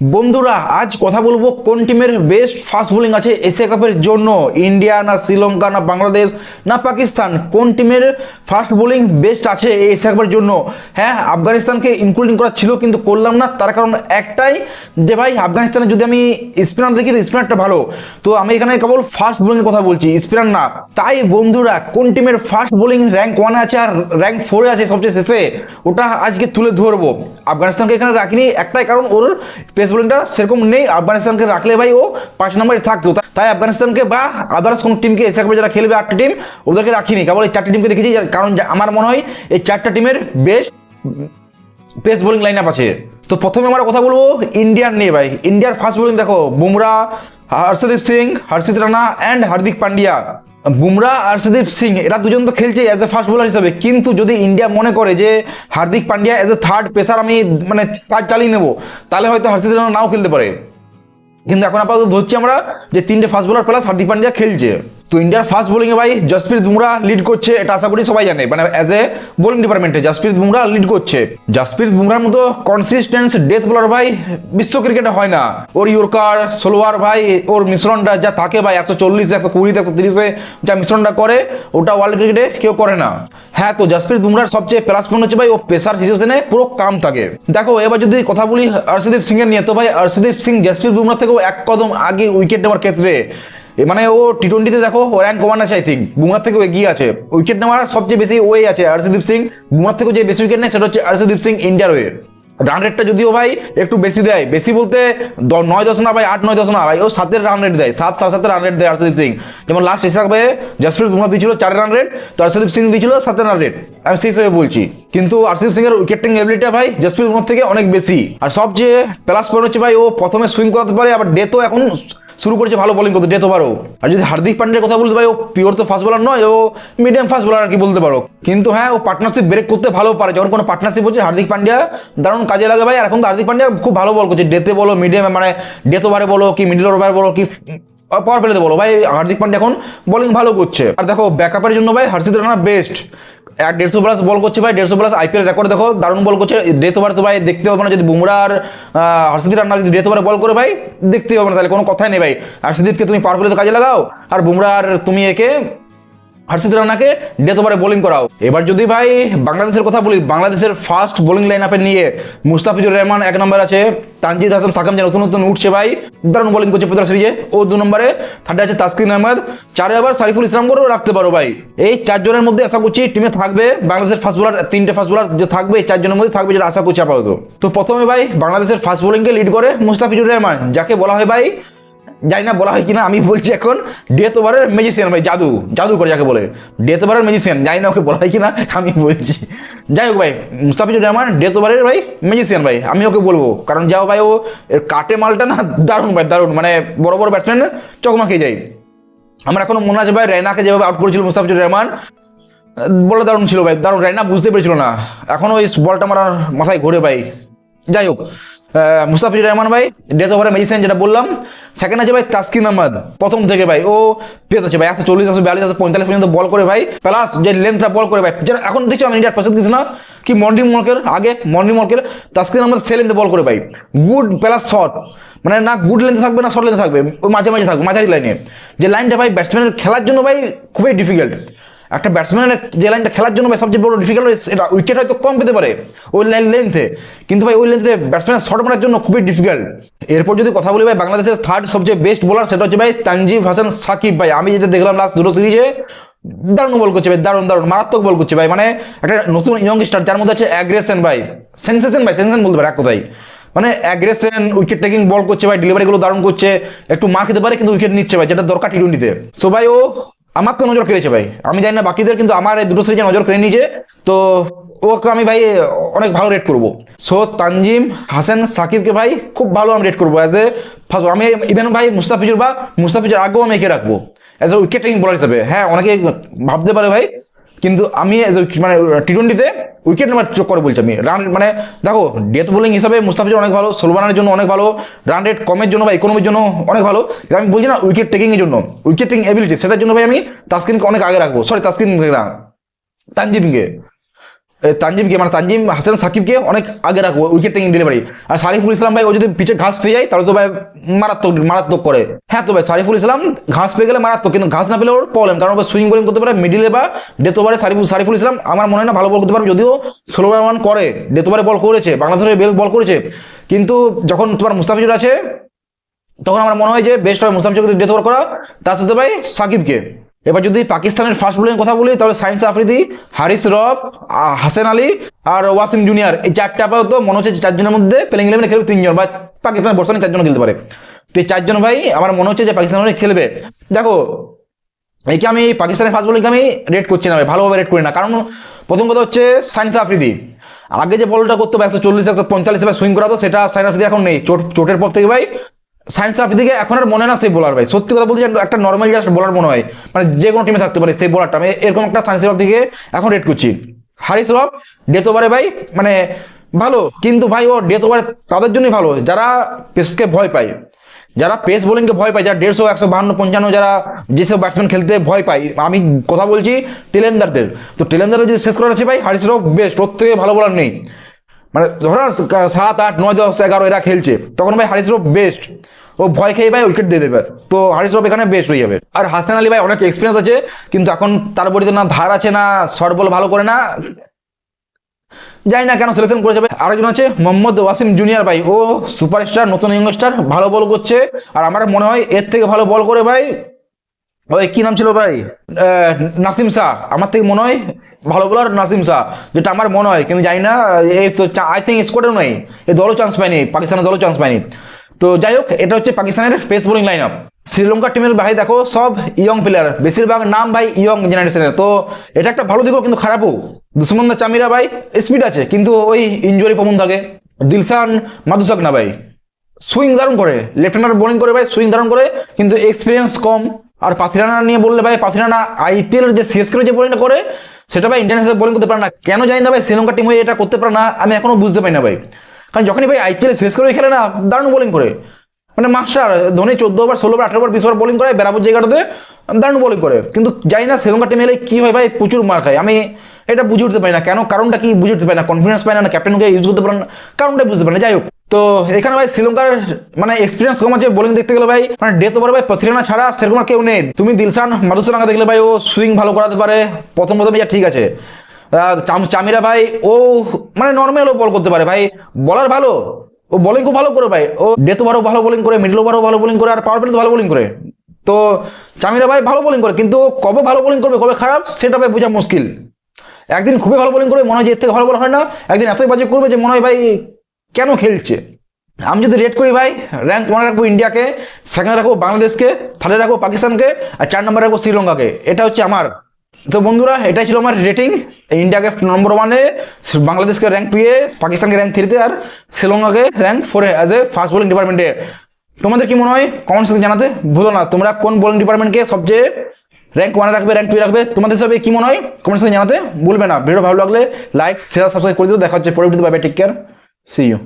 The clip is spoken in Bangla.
বন্ধুরা, আজ কথা বলব কোন টিমের বেস্ট ফাস্ট বোলিং আছে এশিয়া কাপের জন্য? ইন্ডিয়া না শ্রীলঙ্কা না বাংলাদেশ না পাকিস্তান? কোন টিমের ফাস্ট বোলিং বেস্ট আছে এই এশিয়া কাপের জন্য? হ্যাঁ আফগানিস্তানকে ইনক্লুডিং করা ছিল কিন্তু করলাম না, তার কারণ একটাই যে ভাই, আফগানিস্তানে যদি আমি স্পিনার দেখি তো স্পিনারটা ভালো। তো আমি এখানে কেবল ফাস্ট বোলিংয়ের কথা বলছি স্পিনার না। তাই বন্ধুরা, কোন টিমের ফাস্ট বোলিং র্যাঙ্ক ওয়ানে আছে আর র্যাঙ্ক ফোরে আছে সবচেয়ে শেষে? ওটা আজকে তুলে ধরবো। আফগানিস্তানকে এখানে রাখিনি, একটাই কারণ ওর পেস বোলিংটা সেরকম নেই। আফগানিস্তানকে রাখলে ভাই ও পাঁচ নম্বরে থাকতো। তাই আফগানিস্তানকে বা আদার্স কোনো টিমকে এসে যারা খেলবে আটটা টিম ওদেরকে রাখিনি। কেবল এই চারটি টিমকে রেখেছি কারণ আমার মনে হয় এই চারটা টিমের best pace bowling line up আছে। তো প্রথমে আমরা কথা বলব ইন্ডিয়ান নিয়ে ভাই। ইন্ডিয়ার ফাস্ট বোলিং দেখো, বুমরা, হর্ষদীপ সিং, হর্ষিত রানা অ্যান্ড হার্দিক পান্ডিয়া। বুমরা আরশদীপ সিং, এরা দুজন তো খেলছে অ্যাজ এ ফার্স্ট বোলার হিসাবে। কিন্তু যদি ইন্ডিয়া মনে করে যে Hardik Pandya as a third pacer আমি মানে কাজ চালিয়ে নেব, তাহলে হয়তো হর্ষিত নাও খেলতে পারে। কিন্তু এখন আপাতত ধরছি আমরা যে তিনটে fast bowler plus Hardik Pandya খেলছে। তো ইন্ডিয়ার ফার্স্ট বোলিংয়ে ভাই জসপ্রীত বুমরা লিড করছে, এটা আশা করি সবাই জানে। মানে অ্যাজ এ বোলিং ডিপার্টমেন্টে জসপ্রীত বুমরা লিড করছে। জসপ্রীত বুমরার মতো কনসিস্টেন্স ডেথ বোলার ভাই বিশ্ব ক্রিকেটে হয় না। ওর ইয়র্কার, সোলোয়ার ভাই, ওর মিশ্রণটা যা থাকে ভাই, একশো চল্লিশ, একশো কুড়িতে একশো তিরিশে যা মিশ্রণটা করে, ওটা ওয়ার্ল্ড ক্রিকেটে কেউ করে না। হ্যাঁ তো জসপ্রীত বুমরার সবচেয়ে প্লাস পয়েন্ট হচ্ছে ভাই, ও পেসার সিচুয়েশনে পুরো কাম থাকে। দেখো, এবার যদি কথা বলি হর্ষদীপ সিং এর নিয়ে, তো ভাই হর্ষদীপ সিং জসপ্রীত বুমরা থেকেও এক কদম আগে উইকেট নেওয়ার ক্ষেত্রে এ মানে ও টি টোয়েন্টিতে দেখো ও র্যাঙ্ক ওয়ান আছে আই থিঙ্ক বুমরার থেকেও এগিয়ে আছে। উইকেট নেওয়ার সবচেয়ে বেশি ওয়ে আছে হর্ষদীপ সিং। বুমরার থেকেও যে বেশি উইকেট নেয়, সেটা হচ্ছে হর্ষদীপ সিং ইন্ডিয়ার ওয়ে রান রেটটা যদিও ভাই একটু বেশি দেয়। বেশি বলতে নয় দশ না ভাই, আট, নয় দশ না ভাই, ও সাতের রান রেট দেয়। সাত, সাড়ে সাতের রান রেট দেয় হর্ষদীপ সিং। যেমন লাস্ট এসে থাকবে জসপ্রীত বুমরা দিয়েছিল চার রান রেট তো হর্ষদীপ সিং দিয়েছিল সাতের রান রেট আমি সেই হিসেবে বলছি। কিন্তু হর্ষদীপ সিং এর উইকেটিং এবিলিটিটা ভাই জসপ্রীত বুমরার থেকে অনেক বেশি। আর সবচেয়ে প্লাস পয়েন্ট হচ্ছে ভাই ও প্রথমে সুইং করাতে পারে, আবার ডেথও এখন শুরু করেছে ভালো বোলিং করতে ডেথ ওভারও আর যদি হার্দিক পান্ডের কথা বলতে ভাই ও পিওর তো ফাস্ট বোলার নয়, ও মিডিয়াম ফাস্ট বোলার আর কি বলতে পারো। কিন্তু হ্যাঁ ও পার্টনারশিপ ব্রেক করতে ভালো পারে, যখন কোনো পার্টনারশিপ হচ্ছে, হার্দিক পান্ডিয়া দারুণ কাজে লাগে ভাই। আর এখন তো হার্দিক পান্ডিয়া খুব ভালো বল করছে ডেতে বলো মিডিয়ামে মানে ডেথ ওভারে বলো, কি মিডল ওভারে বলো, কি পাওয়ার প্লেতে বলো। ভাই, হার্দিক পান্ডিয়া এখন বোলিং ভালো করছে। আর দেখো ব্যাকআপের জন্য ভাই, হর্ষিত রানা বেস্ট এক দেড়শো প্লাস বল করছে ভাই, দেড়শো প্লাস আইপিএল রেকর্ড দেখো, দারুণ বল করছে। ডেথ ওভার তো ভাই দেখতে হবে না যদি বুমরা আর হর্ষদীপ রান্না যদি ডেথ ওভারে বল করে ভাই দেখতে হবে না তাহলে, কোনো কথাই নেই ভাই। হর্ষদীপকে তুমি পাওয়ারফুলি তো কাজে লাগাও, আর বুমরার তুমি একে হর্ষিত রানাকে ডেথ ওভারে বোলিং করাও। এবার যদি ভাই বাংলাদেশের কথা বলি, বাংলাদেশের ফার্স্ট বোলিং লাইন আপে নিয়ে মুস্তাফিজুর রহমান এক নম্বর আছে, তানজিদ হাসান সাকাম যে নতুন নতুন উঠছে ভাই, দারুণ বোলিং করছে প্রতার সিরিজে ও দু নম্বরে থার্ডে আছে তাসকিন আহমেদ। চারে আবার সারিফুল ইসলাম করেও রাখতে পারো ভাই। এই চারজনের মধ্যে আশা করছি টিমে থাকবে বাংলাদেশের ফাস্ট বোলার তিনটে ফাস্ট বোলার যে থাকবে, এই চারজনের মধ্যে থাকবে যেটা আশা করছি আপাতত। তো প্রথমে ভাই বাংলাদেশের ফাস্ট বোলিংকে লিড করে মুস্তাফিজুর রহমান, যাকে বলা হয় ভাই জানি না বলা হয় কিনা, আমি বলছি এখন ডেথ ওভারের ম্যাজিশিয়ান ভাই, জাদু জাদু করে যাকে বলে। ডেথ ওভারের ম্যাজিশিয়ান জানি না ওকে বলা হয় কিনা, আমি বলছি। যাই হোক ভাই মুস্তাফিজুর রহমান ডেথ ওভারের ভাই ম্যাজিশিয়ান ভাই, আমি ওকে বলব। কারণ যাও ভাই, ও এর কাটে মালটা না, দারুণ ভাই, দারুণ। মানে বড় বড় ব্যাটসম্যান চকমা খেয়ে যায়। আমার এখনও মনে আছে ভাই রেনাকে যেভাবে আউট করেছিল মুস্তাফিজুর রহমান, বলটা দারুণ ছিল ভাই, দারুণ। রাইনা বুঝতে পেরেছিল না। এখনও ওই বলটা আমার মাথায় ঘুরে ভাই। যাই হোক মুস্তাফিজুর রহমান ভাই ডেথ ওভারে মেডিসিন যেটা বললাম। সেকেন্ড আছে ভাই তাসকিন আহমদ, প্রথম থেকে ভাই। ও পেয়ে আছে ভাই, একশো চল্লিশ, একশো বিয়াল্লিশ, একশো পঁয়তাল্লিশ পর্যন্ত বল করে ভাই। প্লাস যে লেন্থটা বল করে ভাই, যেটা এখন দেখছ আমি ইন্ডিয়ার পাশে দিচ্ছি না, কি মন্ডি মলকের আগে মন্ডি মলকের তাসকিন আহমদ সে লেন্থে বল করে ভাই। গুড প্লাস শর্ট মানে না গুড লেন্থে থাকবে না শর্ট লেন্থে থাকবে, মাঝে মাঝে থাকবে, মাঝারি লাইনে যে লাইনটা ভাই ব্যাটসম্যানের খেলার জন্য ভাই খুবই ডিফিকাল্ট একটা ব্যাটসম্যানের যে লাইনটা খেলার জন্য ভাই সবচেয়ে বড় ডিফিকাল্ট এটা উইকেট হয়তো কম পেতে পারে ওই লাইন লেন্থে কিন্তু ভাই ওই লেন্থে ব্যাটসম্যানের শট মারার জন্য খুবই ডিফিকাল্ট এরপর যদি কথা বলি ভাই বাংলাদেশের থার্ড সবচেয়ে বেস্ট বোলার সেটা হচ্ছে ভাই তানজিব হাসান সাকিব ভাই। আমি যেটা দেখলাম লাস্ট দুটো সিরিজে দারুণ বল করছে ভাই, দারুণ দারুণ, মারাত্মক বল করছে ভাই। মানে একটা নতুন ইয়ং স্টার যার মধ্যে আছে অ্যাগ্রেশন ভাই। সেন্সেশন ভাই সেন্সেশন বলতে পারে এক কথাই মানে অ্যাগ্রেশন উইকেট টেকিং বল করছে ভাই ডেলিভারিগুলো দারুণ করছে। একটু মার খেতে পারে, কিন্তু উইকেট নিচ্ছে ভাই, যেটা দরকার টি টোয়েন্টিতে সো ভাই ও আমার তো নজর কেড়েছে ভাই। আমি জানি না বাকিদের, কিন্তু আমার এই দুটো সিরিজে নজর কেড়ে নিয়েছে তো ওকে আমি ভাই অনেক ভালো রেট করব। সো তানজিম, হাসান, সাকিবকে ভাই খুব ভালো আমি রেট করব অ্যাজ এ ফার্স্ট আমি ইভেন ভাই মুস্তাফিজুর বা মুস্তাফিজুর আগেও আমি একে রাখব। অ্যাজ এ উইকেট টেকিং বলার হিসাবে। হ্যাঁ অনেকে ভাবতে পারে ভাই কিন্তু আমি মানে টি টোয়েন্টিতে উইকেট নেওয়ার চোখ করে বলছি আমি। রান মানে দেখো ডেথ বোলিং হিসাবে মুস্তাফিজ অনেক ভালো সোলমানের জন্য অনেক ভালো রান রেট কমের জন্য বা ইকোনমির জন্য অনেক ভালো। আমি বলছি না উইকেট টেকিং এর জন্য। উইকেট টেকিং এবিলিটি সেটার জন্য ভাই আমি তাস্কিনকে অনেক আগে রাখব। সরি তাসকিন না, তানজিমকে। তানজিমকে মানে তানজিম হাসান সাকিবকে অনেক আগে রাখব উইকেট টেকিং ডেলিভারি আর সারিফুল ইসলাম ভাই, ও যদি পিছে ঘাস পেয়ে যায়, তাহলে তো ভাই মারাত্মক মারাত্মক করে। হ্যাঁ তো ভাই, সারিফুল ইসলাম ঘাস পেয়ে গেলে মারাত্মক, কিন্তু ঘাস না পেলে ওর প্রবলেম কারণ সুইং বোলিং করতে পারে মিডিলে বা ডেথ ওভারে সারিফুল সারিফুল ইসলাম আমার মনে হয় না ভালো বল করতে পারবে, যদিও ষোলো রান করে ডেথ ওভারে বল করেছে, বাংলাদেশের বেল বল করেছে। কিন্তু যখন তোমার মুস্তাফিজুর আছে, তখন আমার মনে হয় যে বেস্ট হয় মুস্তাফিজুরকে ডেথ ওভার করা, তার সাথে ভাই সাকিবকে। এবার যদি পাকিস্তানের ফার্স্ট বোলিং কথা বলি, তাহলে সাইন্স আফ্রিদি, হারিস রফ হাসেন আলী আর ওয়াসিম জুনিয়র, এই চারটে আপাতত মনে হচ্ছে চারজনের মধ্যে প্লেইং ইলেভেনে খেলবে তিনজন বা পাকিস্তানের বর্তমানে চারজন খেলতে পারে। তো চারজন ভাই, আমার মনে হচ্ছে যে পাকিস্তান খেলবে। দেখো, একে আমি পাকিস্তানের ফার্স্ট বোলিংকে আমি রেট করছি না ভালোভাবে রেট করি না। কারণ প্রথম কথা হচ্ছে সাইন্স আফ্রিদি। আগে যে বলটা করতো একশো চল্লিশ, একশো এবার সুইং করাতো, সেটা সাইন্স আফ্রিদি এখন নেই। চোট, চোটের পর থেকে ভাই সায়েন্স আফ্রিদিকে এখন আর মনে না সেই বোলার ভাই। সত্যি কথা বলছি একটা নর্মাল জাস্ট বোলার মনে হয়। মানে যে কোনো টিমে থাকতে পারে সেই বোলারটা আমি এরকম একটা সায়েন্স আফ্রিদিকে এখন রেট করছি। হারিস রফ ডেথ ওভারে ভাই মানে ভালো, কিন্তু ভাই ও ডেথ ওভারে তাদের জন্যই ভালো। যারা পেসকে ভয় পায়, যারা পেস বোলিংকে ভয় পায়, যারা দেড়শো, একশো, বাহান্ন, পঞ্চান্ন, যারা যেসব ব্যাটসম্যান খেলতে ভয় পায়, আমি কথা বলছি টেলেন্দারদের তো টেলেন্দারদের যদি শেষ করার আছে ভাই, হারিস রফ বেস্ট ওর থেকে ভালো বলার নেই। মানে ধরো সাত, আট, নয়, দশ, এগারো এরা খেলছে, তখন ভাই হারিস রফ বেস্ট ও ভয় খেয়ে ভাই উইকেট দিয়ে দেবে। তো হারিস রফ এখানে বেস্ট হয়ে যাবে। আর হাসান আলী ভাই অনেক এক্সপিরিয়েন্স আছে, কিন্তু এখন তার বডিতে না ধার আছে না শর্ট বল ভালো করে না। জানি না কেন সিলেকশন করে যাবে আরেকজন আছে, মোহাম্মদ ওয়াসিম জুনিয়র ভাই। ও সুপারস্টার নতুন ইয়ংস্টার ভালো বল করছে। আর আমার মনে হয় এর থেকে ভালো বল করে ভাই ওই, কি নাম ছিল ভাই? নাসিম শাহ। আমার থেকে মনে হয় ভালো বলার নাসিম শাহ, যেটা আমার মনে হয়, কিন্তু জানি না এই তো আই থিঙ্ক স্কোয়াডেও নেই। এই দলও চান্স পায়নি, পাকিস্তানের দলও চান্স পায়নি। তো যাই হোক, এটা হচ্ছে পাকিস্তানের পেস বোলিং লাইন আপ শ্রীলঙ্কার টিমের ভাই দেখো, সব ইয়ং প্লেয়ার বেশিরভাগ নাম ভাই ইয়ং জেনারেশনের তো এটা একটা ভালো দিকও, কিন্তু খারাপও। দুশ্মন চামিরা ভাই স্পিড আছে, কিন্তু ওই ইঞ্জুরি প্রবণ থাকে। দিলসান মাদুসাক না ভাই। সুইং দারুণ করে। লেফট হ্যান্ডার বোলিং করে ভাই সুইং দারুণ করে, কিন্তু এক্সপিরিয়েন্স কম। আর পাথিরানা নিয়ে বললে ভাই পাথিরানা আইপিএল যে সিএসকে যে বোলিংটা করে, সেটা ভাই ইন্টারন্যাশনাল বোলিং করতে পারে না। কেন জানি না ভাই, শ্রীলঙ্কা টিম হয়ে এটা করতে পারে না, আমি এখনও বুঝতে পারি না ভাই। কারণ যখনই ভাই আইপিএল শেষ করে খেলে না, দারুণ বোলিং করে। মানে মাস্টার, ধোনি চোদ্দ ওভার ষোলো ওভার আঠারো ওভার বিশ ওভার বোলিং করে বেরাবর জায়গাটাতে, দারুণ বোলিং করে। কিন্তু জানি না শ্রীলঙ্কা টিমে এলে কি হয় ভাই, প্রচুর মার খায়। আমি এটা বুঝে উঠতে পারি না, কেন কারণটা কি বুঝে উঠতে পারি না কনফিডেন্স পাই না ক্যাপ্টেনকে ইউজ করতে পারে না, কারণটা বুঝতে পারি না। যাই হোক। তো এখানে ভাই শ্রীলঙ্কার মানে এক্সপিরিয়েন্স কম আছে বোলিং দেখতে গেলে ভাই। মানে ডেথ ওভার ভাই পথিরানা ছাড়া সেরকম কেউ নেই। তুমি দিলশান মাদুসালাঙ্গা দেখলে ভাই ও সুইং ভালো করাতে পারে। প্রথম প্রথম যা ঠিক আছে। চাম- চামিরা ভাই, ও মানে নর্মাল ও বল করতে পারে ভাই। বলার ভালো, ও বোলিং খুব ভালো করে ভাই। ও ডেথ ওভারও ভালো বোলিং করে মিডল ওভারও ভালো বোলিং করে, আর পাওয়ার প্লেতে ভালো বোলিং করে। তো চামিরা ভাই ভালো বোলিং করে, কিন্তু কবে ভালো বোলিং করবে, কবে খারাপ, সেটা ভাই বোঝা মুশকিল। একদিন খুবই ভালো বোলিং করবে, মনে হয় যে এর থেকে ভালো বল হয় না, একদিন এতই বাজে করবে যে মনে হয় ভাই কেন খেলছে? আমি যদি রেট করি ভাই র্যাঙ্ক ওয়ানে রাখব ইন্ডিয়াকে সেকেন্ডে রাখব বাংলাদেশকে থার্ডে রাখব পাকিস্তানকে আর চার নম্বরে রাখব শ্রীলঙ্কাকে এটা হচ্ছে আমার। তো বন্ধুরা, এটাই ছিল আমার রেটিং ইন্ডিয়াকে নম্বর ওয়ানে বাংলাদেশকে র্যাঙ্ক টুয়ে পাকিস্তানকে র্যাঙ্ক থ্রিতে আর শ্রীলঙ্কাকে র্যাঙ্ক ফোরে অ্যাজ এ ফার্স্ট বোলিং ডিপার্টমেন্টে তোমাদের কি মনে হয়? কমেন্ট সেকশনে জানাতে ভুলো না। তোমরা কোন বোলিং ডিপার্টমেন্টকে সবচেয়ে র্যাঙ্ক ওয়ানে রাখবে র্যাঙ্ক টুয়ে রাখবে, তোমাদের হিসাবে কি মনে হয়? কমেন্ট সেকশনে জানাতে ভুলবে না। ভিডিও ভালো লাগলে লাইক শেয়ার সাবস্ক্রাইব করে দিও। দেখা হচ্ছে পরবর্তী bye take care see you